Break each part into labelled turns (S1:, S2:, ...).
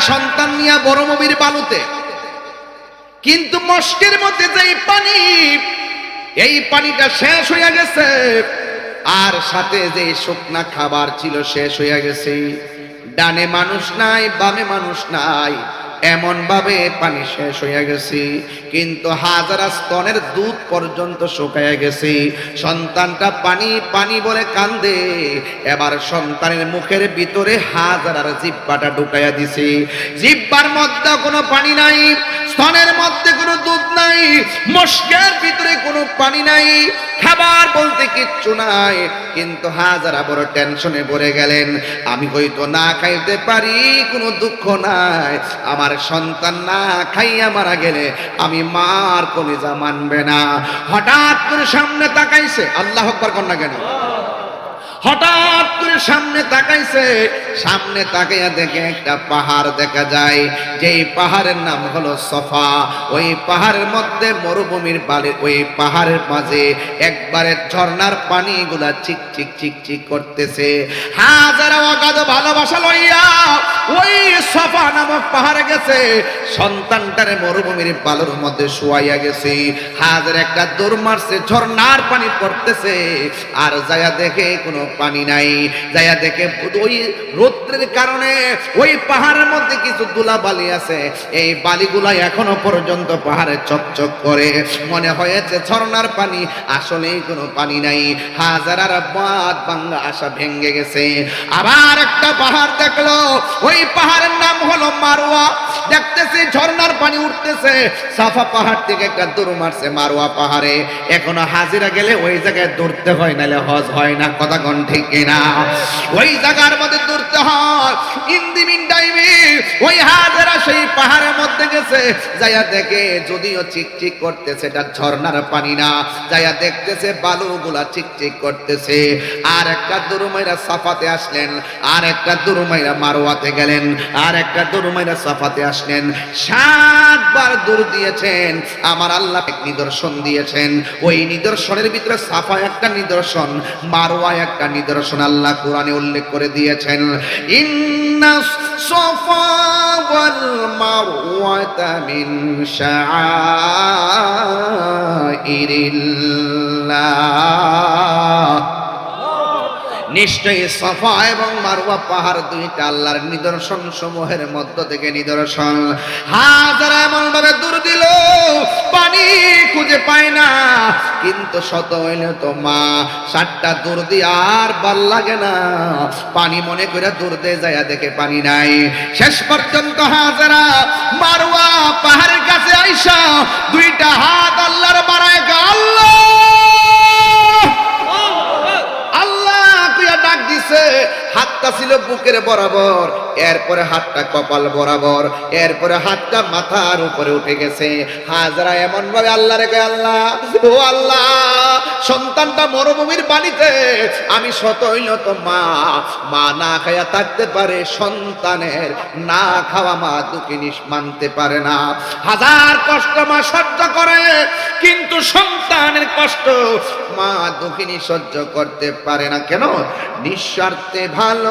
S1: সন্তান নিয়ে বড় বালুতে। কিন্তু মস্কের মধ্যে যে পানি, এই পানিটা শেষ হয়ে গেছে, আর সাথে যে শুকনা খাবার ছিল শেষ হয়ে গেছে। ডানে মানুষ নাই, বামে মানুষ নাই এমন ভাবে পানি শেষ হয়ে গেছে। কিন্তু হাজারা স্তনের দুধ পর্যন্ত শুকায় গেছে। সন্তানটা পানি পানি বলে কান্দে। এবার সন্তানের মুখের ভিতরে হাজারার জিব্বাটা ঢুকাইয়া দিছে। জিব্বার মধ্যে কোনো পানি নাই, স্তনের মধ্যে কোনো দুধ নাই, মস্কের ভিতরে কোনো পানি নাই। খাবার বলতে কিচ্ছু নাই। কিন্তু হাজারা বড় টেনশনে পড়ে গেলেন। আমি হয়তো না খাইতে পারি, কোনো দুঃখ নাই। আমার সন্তান না খাইয়া মারা গেলে আমি মার কলিজা মানবে না। হঠাৎ করে সামনে তাকাইছে, আল্লাহ কন্যা কেন? হঠাৎ করে সামনে তাকাইছে। সামনে তাকাইয়া দেখে একটা পাহাড় দেখা যায়। যেই পাহাড়ের নাম হলো সফা। ওই পাহাড়ের মধ্যে মরুভূমির বালি, ওই পাহাড়ের মাঝে একবারে ঝর্ণার পানিগুলা চিক চিক চিক চিক করতেছে। হাজারা অগাধ ভালোবাসা লইয়া ওই সফা নামক পাহাড়ে গেছে। সন্তানটারে মরুভূমির বালুর মধ্যে শুয়াইয়া গেছে। হাজার একটা দৌড় মারছে, ঝর্ণার পানি পড়তেছে। আর যায়া দেখে কোনো পানি নাই। যায়া দেখে ওই রৌদ্রের কারণে ওই পাহাড়ের মধ্যে কিছু দুলা বালি আছে। এই বালিগুলা এখনও পর্যন্ত পাহাড়ে চকচক করে। মনে হয়েছে ঝর্ণার পানি, আসলেই কোনো পানি নাই। হাজার আর বাদ বাংলা আশা ভেঙ্গে গেছে। আবার একটা পাহাড় দেখল, ওই পাহাড়ের নাম হলো মারোয়া। দেখতেছে ঝর্ণার পানি উঠতেছে। সাফা পাহাড় থেকে একটা দূর মারছে মারোয়া পাহাড়ে। এখনও হাজিরা গেলে ওই জায়গায় দৌড়তে হয়, নাহলে হজ হয় না, কথা কোন ঠিক কিনা? ওই জায়গার মধ্যে দূরতে হয়। ইন্দিমিন টাইমে ওই হাজারা সেই পাহাড়ের মধ্যে গেছে, যাইয়া দেখে যদিও চিকচিক করতেছে এটা ঝর্ণার পানি না, যাইয়া দেখতেছে বালুগুলা চিকচিক করতেছে। আর একটা দুরুমাইরা সাফাতে আসলেন, আর একটা দুরুমাইরা মারোয়াতে গেলেন, আর একটা দুরুমাইরা সাফাতে আসলেন। সাতবার দূর দিয়েছেন, আমার আল্লাহ এক নিদর্শন দিয়েছেন। ওই নিদর্শনের ভিতরে সাফা একটা নিদর্শন, মারোয়া একটা নিদর্শন আল্লাহ কোরআনে উল্লেখ করে দিয়েছেন। ইন্না সফা والمروة من شعائر الله. নিশ্চয়ই সফা এবং মারুয়া পাহাড় দুইটা আল্লাহর নিদর্শন সমূহের মধ্য থেকে নিদর্শন। হাজারা এমন ভাবে দূর দিল, পানি খুঁজে পায় না। কিন্তু শত হইলে তো মা, সাতটা দূর দিয়ে আর ভালো লাগে না। পানি মনে করে দূর দিয়ে যায় দেখে পানি নাই। শেষ পর্যন্ত হাজারা মারুয়া পাহাড়ের কাছে আইসা দুইটা হাত আল্লাহর বাড়ায় hak হাতটা ছিল বুকের বরাবর। এরপরে হাতটা কপাল বরাবর। এরপরে হাতটা মাথার উপরে উঠে গেছে। হাজরা এমন ভাবে আল্লাহ রেখে আল্লাহ, ও আল্লাহ, সন্তানটা মরুভূমির বাড়িতে আমি শত হইল তো মা। মা না খাইয়া থাকতে পারে, সন্তানের না খাওয়া মা দুঃখিনী মানতে পারে না। হাজার কষ্ট মা সহ্য করে, কিন্তু সন্তানের কষ্ট মা দুঃখিনী সহ্য করতে পারে না। কেন? নিঃস্বার্থে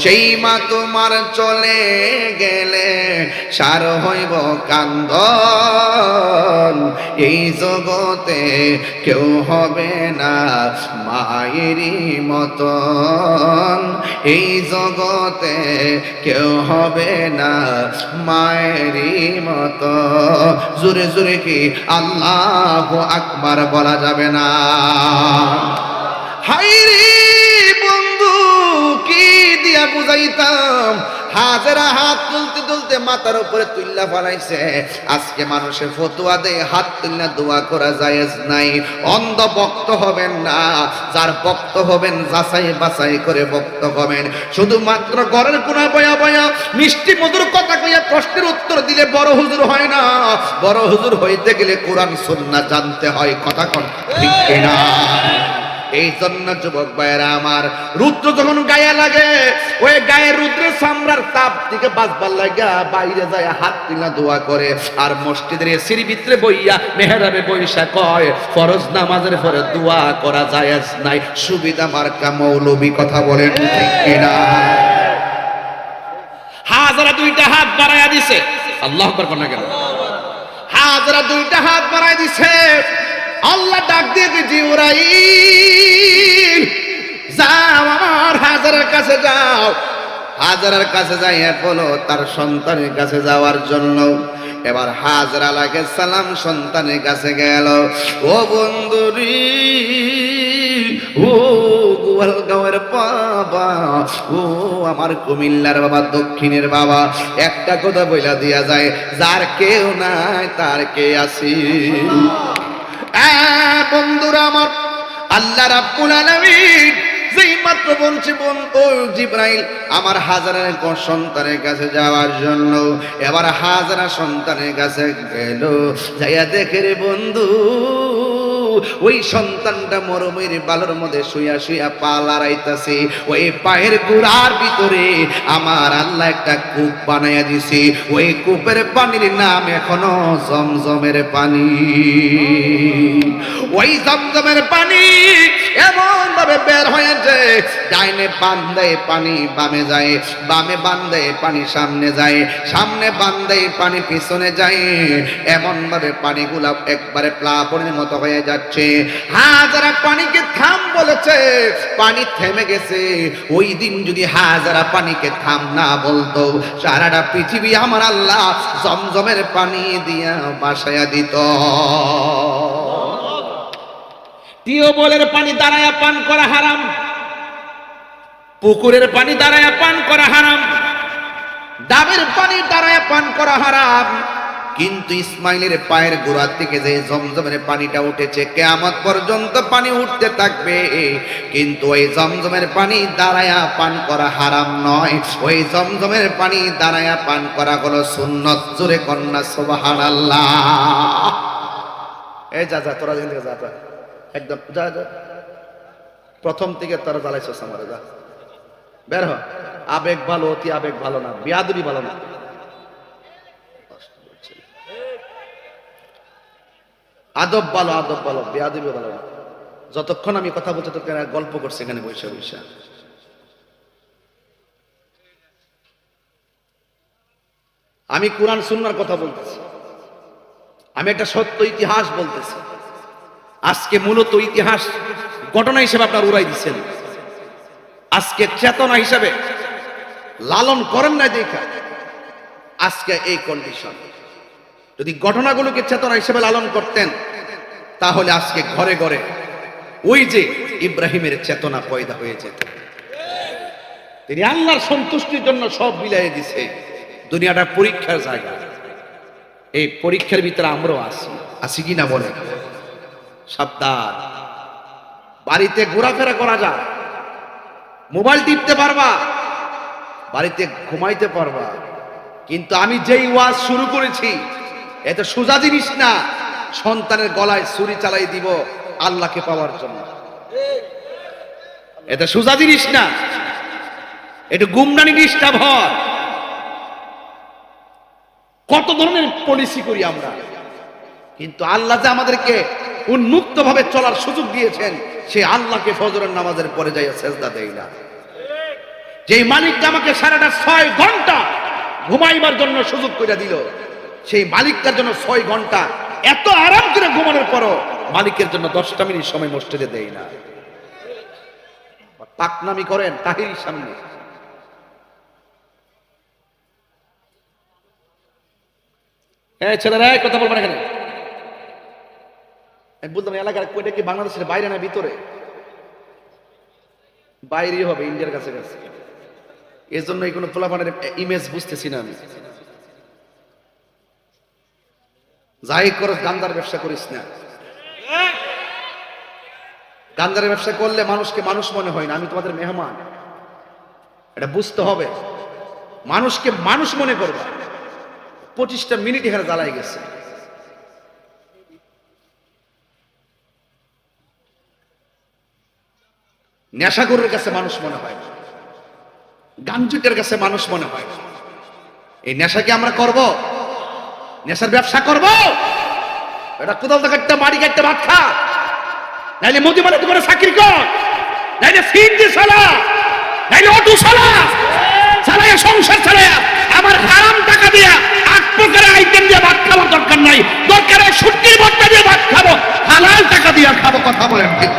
S1: সেই মা তোমার চলে গেলে, সার হইব কান্দন। এই জগতে কেউ হবে না মায়েরই মতন। এই জগতে কেউ হবে না মায়েরই মত জোরে জোরে কি আল্লাহ আকবার বলা যাবে না? হাইরে দিয়া বুঝাইতাম। হাজারা হাত তুলতে তুলতে মাথার উপরে তুল্লা ফলাইছে। আজকে ফতুয়া দেয় হাত দোয়া করা জায়েজ নাই। অন্ধ হবেন না, যার হবেন, যাচাই বাছাই করে হবেন। শুধুমাত্র ঘরের কোনা বয়া বয়া, মিষ্টি মধুর কথা কইয়া প্রশ্নের উত্তর দিলে বড় হুজুর হয় না। বড় হুজুর হইতে গেলে কোরআন, সুন্নাহ জানতে হয়, কথা কোন ঠিক কিনা? এই জন্য যুবক ভাইয়েরা, আমার রুদ্র যখন গায়ে লাগে, ওই গায়ে রুদ্রের সামরার তাপ থেকে বাঁচবার লাগা বাইরে যায় হাত তুলা দোয়া করে। আর মসজিদের এসির ভিতরে বইয়া মেহরাবে বইসা কয়, ফরজ নামাজের পরে দোয়া করা যায় নাই। সুবিধা মার্কা মৌলবী কথা বলেন ঠিক কিনা? হাজারা দুইটা হাত বাড়াইয়া দিছে। আল্লাহ আকবার কোন? গেল হাজারা দুইটা হাত বাড়াই দিছে। আল্লাহ ডাক দিয়ে ওরাই যাও আমার হাজারের কাছে যাও। হাজারের কাছে যাই বলো তার সন্তানের কাছে যাওয়ার জন্য। এবার হাজরা লাগে সালাম সন্তানের কাছে গেল। ও বন্ধুরি ও গোয়ালগাঁওয়ের বাবা, ও আমার কুমিল্লার বাবা, দক্ষিণের বাবা, একটা কথা বইলা দিয়া যায়, যার কেউ নাই, তার কে আসি বন্ধুরা আমার, আল্লাহ রাব্বুল আলামিন যেই মাত্র বলছে বোন ও জিব্রাইল আমার হাজারের সন্তানের কাছে যাওয়ার জন্য, এবার হাজারা সন্তানের কাছে গেল, যাইয়া দেখে রে বন্ধু। ওই সন্তানটা মরমের বালর মধ্যে শুয়া শুয়া পা ওই পায়ের গুড়ার ভিতরে আমার আল্লাহ একটা কূপ বানাইয়া দিছে। ওই কূপের পানির নাম এখনও জমজমের পানি। ওই জমজমের পানি এমন ভাবে বের হয়েছে, ডাইনে বান্ধে পানি, বামে যায়, বামে বান্ধে পানি, সামনে যায়, সামনে বান্ধে পানি, পিছনে যায়। এমন ভাবে পানিগুলা একবারে প্লাবনের মতো হয়ে যাচ্ছে। হাজারা পানিকে থাম বলেছে, পানি থেমে গেছে। ওই দিন যদি হাজারা পানিকে থাম না বলতো, সারাটা পৃথিবী আমার আল্লাহ জমজমের পানি দিয়া বাসায়া দিত। টিউবওয়েলের পানি দাঁড়ায়া পান করা হারাম। পুকুরের পানি দাঁড়ায়া পান করা হারাম। ডাবের পানি দাঁড়ায়া পান করা হারাম। কিন্তু ইসমাইলের পায়ের গোড়া থেকে যে জমজমের পানিটা উঠেছে, কেয়ামত পর্যন্ত পানি উঠতে থাকবে। কিন্তু ওই জমজমের পানি দাঁড়ায়া পান করা হারাম নয়। ওই জমজমের পানি দাঁড়ায়া পান করা হলো সুন্নত। জোরে কন্যা, সুবহানাল্লাহ। এই যা যা, তোরা যা একদম, যা যা। প্রথম থেকে তোরা জ্বালাইছস আমার যা। বের হ। আবেগ ভালো, অতি আবেগ ভালো না। বিয়াদুরি ভালো না। আদব ভালো আদব ভালো, বিয়াদুরি ভালো না। যতক্ষণ আমি কথা বলছি তোকে গল্প করছে এখানে বসে বসে। আমি কোরআন, সুন্নার কথা বলতেছি। আমি একটা সত্য ইতিহাস বলতেছি। আজকে মূলত ইতিহাস ঘটনা হিসেবে আপনার উড়াই দিচ্ছেন। আজকে চেতনা হিসেবে লালন করেন না দেখা। আজকে এই কন্ডিশন যদি ঘটনাগুলোকে চেতনা হিসেবে লালন করতেন, তাহলে আজকে ঘরে ঘরে ওই যে ইব্রাহিমের চেতনা পয়দা হয়ে যেত। তিনি আল্লাহর সন্তুষ্টির জন্য সব মিলাই দিছে। দুনিয়াটা পরীক্ষার জায়গা। এই পরীক্ষার ভিতরে আমরাও আসি আসি কি না বলে সাবধান। বাড়িতে ঘোরাফেরা করা যায়। মোবাইল টিপতে পারবা, বাড়িতে ঘুমাইতে পারবা। কিন্তু আমি যেই ওয়াজ শুরু করেছি, এটা সোজা জিনিস না, সন্তানের গলায় ছুরি চালাই দিব আল্লাহকে পাওয়ার জন্য। এটা সোজা জিনিস না, এটা গুমনানি ডিস্টার্ব হয় কত ধরনের পলিসি করি আমরা? কিন্তু আল্লাহ যে আমাদেরকে উন্মুক্ত ভাবে চলার সুযোগ দিয়েছেন, সে আল্লাহকে ফজরের নামাজের পরে যাইয়া সেজদা দেয় না। যেই মালিকটা আমাকে সারাটা ছয় ঘণ্টা ঘুমাইবার জন্য সুযোগ করে দিল, সেই মালিকটার জন্য ছয় ঘণ্টা এত আরাম করে ঘুমানোর পরও মালিকের জন্য দশটা মিনিট সময় মসজিদে দেয় না। পাকনামি করেন তাহির সামনে। হ্যাঁ ছেলেরা, এই কথা বলবেন এখানে। আমি বলতাম এলাকার কইটা কি বাংলাদেশের বাইরে না ভিতরে? বাইরেই হবে, ইন্ডিয়ার কাছে কাছে এর জন্য এই কোনো পোলাপানের ইমেজ বুঝতেছি না আমি। যাই করস গান্দার ব্যবসা করিস না। গান্দারের ব্যবসা করলে মানুষকে মানুষ মনে হয় না, আমি তোমাদের মেহমান। এটা বুঝতে হবে। মানুষকে মানুষ মনে করবে। পঁচিশটা মিনিট এখানে জ্বালাই গেছে। নেশাগরের কাছে মানুষ মনে হয় গাঞ্জুকের কাছে মানুষ মনে হয় এই নেশাকে আমরা করব? নেশার ব্যবসা করব? এটা কোদাল কাটতে, বাড়ি কাটতে বাচ্চা নাইলে মোদি মানে তোমার চাকরি কর। নাইলে সিট দিয়ে সালা নাইলে অটো সালা চালায় সংসার চালায় আমার হারাম টাকা দিয়া আট প্রকারে আইটেম দিয়ে ভাত খাব দরকার নাই। দরকার সুটির ভর্তা দিয়ে ভাত খাব। হালাল টাকা দিয়ে খাব, কথা বলেন ঠিক